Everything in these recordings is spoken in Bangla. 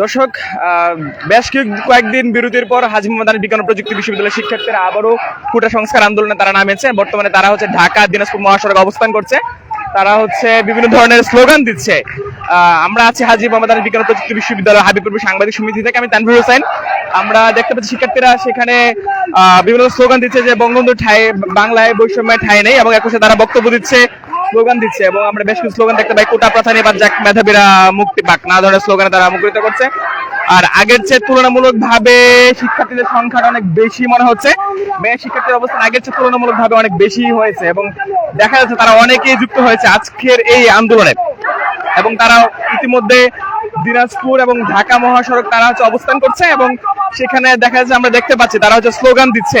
দর্শক বেশ কয়েকদিন বিরতির পর হাজি মোহাম্মদ বিজ্ঞান প্রযুক্তি বিশ্ববিদ্যালয়ের শিক্ষার্থীরা আবারও কোটা সংস্কার আন্দোলনে তারা নামেছে। বর্তমানে তারা হচ্ছে ঢাকা, দিনাজপুর মহাসড়কে অবস্থান করছে। তারা হচ্ছে বিভিন্ন ধরনের স্লোগান দিচ্ছে। আমরা আছি হাজি মোহাম্মদ বিজ্ঞান প্রযুক্তি বিশ্ববিদ্যালয় হাবিবপুর সাংবাদিক সমিতি থেকে, আমি তানভীর হোসেন। আমরা দেখতে পাচ্ছি শিক্ষার্থীরা সেখানে বিভিন্ন স্লোগান দিচ্ছে যে বঙ্গবন্ধু ঠাই বাংলায় বৈষম্যের ঠাই নেই এবং একসাথে তারা বক্তব্য দিচ্ছে স্লোগান দিচ্ছে এবং আমরা বেশ কিছু স্লোগান দেখতে পাই। কোটা প্রথা নিয়ে যাক, মেধাবীরা মুক্তি পাক। না ধরনের স্লোগানে তারা মুখরিত করছে। আর আগের চেয়ে তুলনামূলক ভাবে শিক্ষার্থীদের সংখ্যাটা অনেক বেশি মনে হচ্ছে। মেয়ে শিক্ষার্থীর অবস্থান আগের চেয়ে তুলনামূলক ভাবে অনেক বেশি হয়েছে এবং দেখা যাচ্ছে তারা অনেকেই যুক্ত হয়েছে আজকের এই আন্দোলনে। এবং তারা ইতিমধ্যে দিনাজপুর এবং ঢাকা মহাসড়ক তারা হচ্ছে অবস্থান করছে এবং সেখানে দেখা যাচ্ছে আমরা দেখতে পাচ্ছি তারা হচ্ছে স্লোগান দিচ্ছে।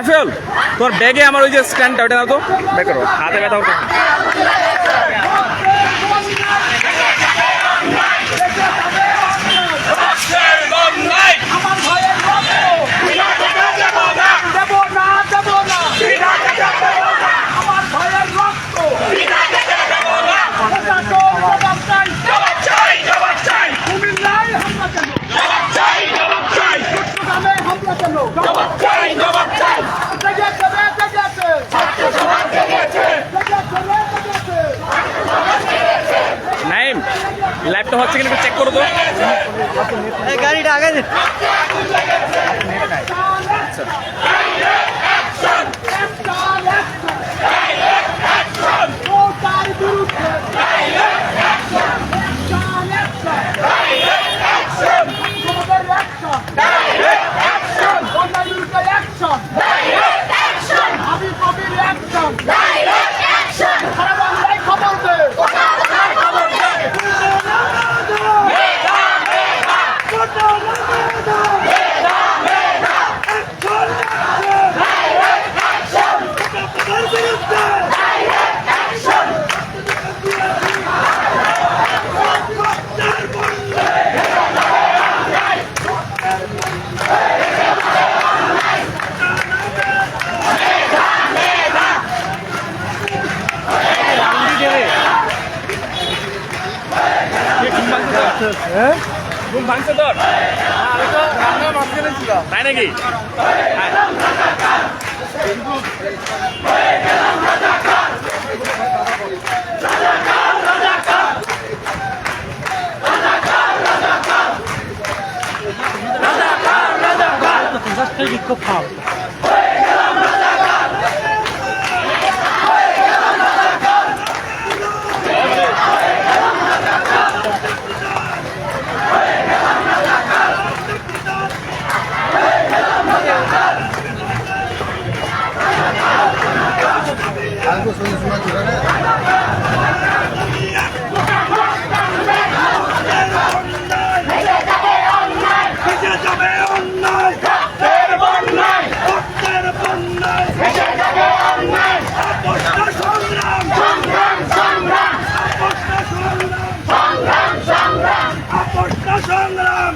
রাফেল তোর ব্যাগে আমার ওই যে স্ট্যান্ডটা ওটা না তো। ব্যাগ হাতে ব্যথা লাইভটা হচ্ছে কিনা একটু চেক করো তো। গাড়িটা আগে আচ্ছা। নাকি? বিক্ষোভ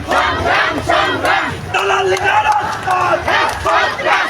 সংগ্রাম সংগ্রাম সংগ্রাম রাজপথ রাজপথ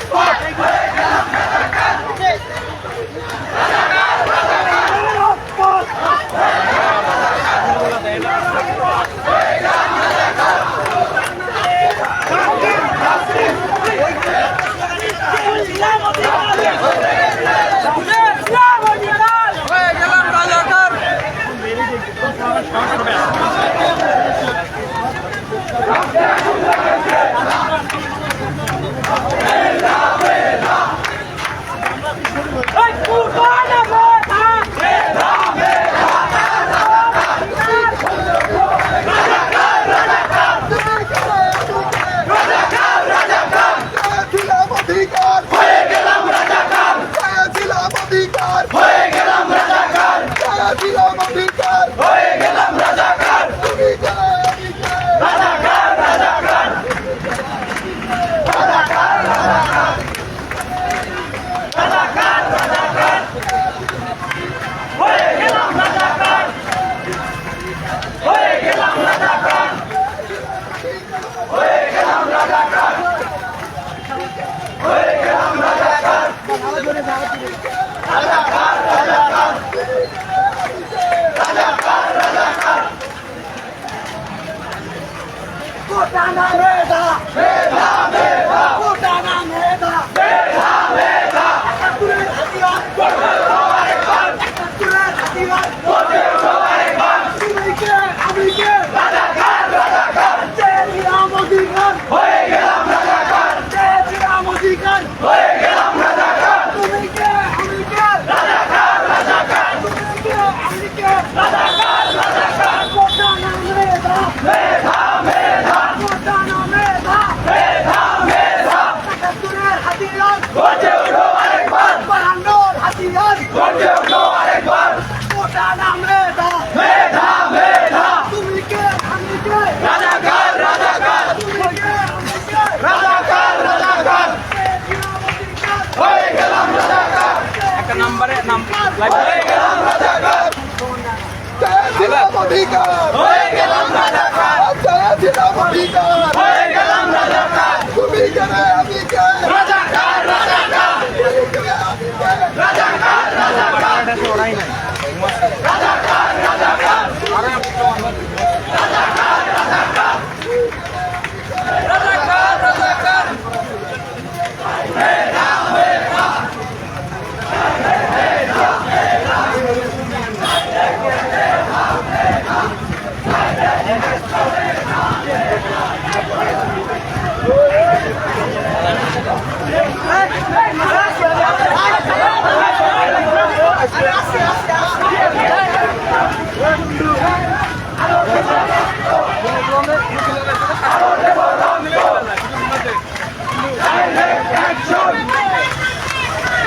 হাতিয়ার। গর্জে ওঠো আরেকবার। বাহান্নর হাতিয়ার। গর্জে ওঠো আরেকবার। কোটা না মেধা মেধা মেধা তুমি কে? আমি কে? রাজাকার রাজাকার। তুমি কে? আমি কে? রাজাকার রাজাকার। হয়ে গেলাম রাজাকার। একটা নাম্বারে নাম হয়ে গেলাম রাজাকার। হয়ে গেলাম রাজাকার। হয়ে গেলাম রাজাকার তুমি কেন আমি কে রাজাকার রাজাকার তুমি কে আমি কে রাজাকার রাজাকার ওরাই নাই রাজাকার রাজাকার রাজাকার রাজাকার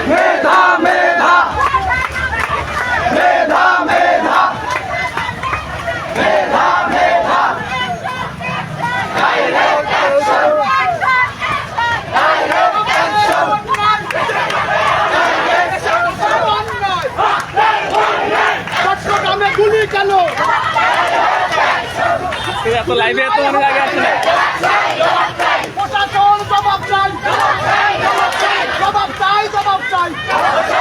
মেধা মেধা মেধা মেধা মেধা মেধা চট্টগ্রামে গুলি কেন এত লাইভে এত মানুষ আগে আসে না প্রশাসন জবাব চাই জবাব চাই জবাব চাই।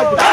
Hey!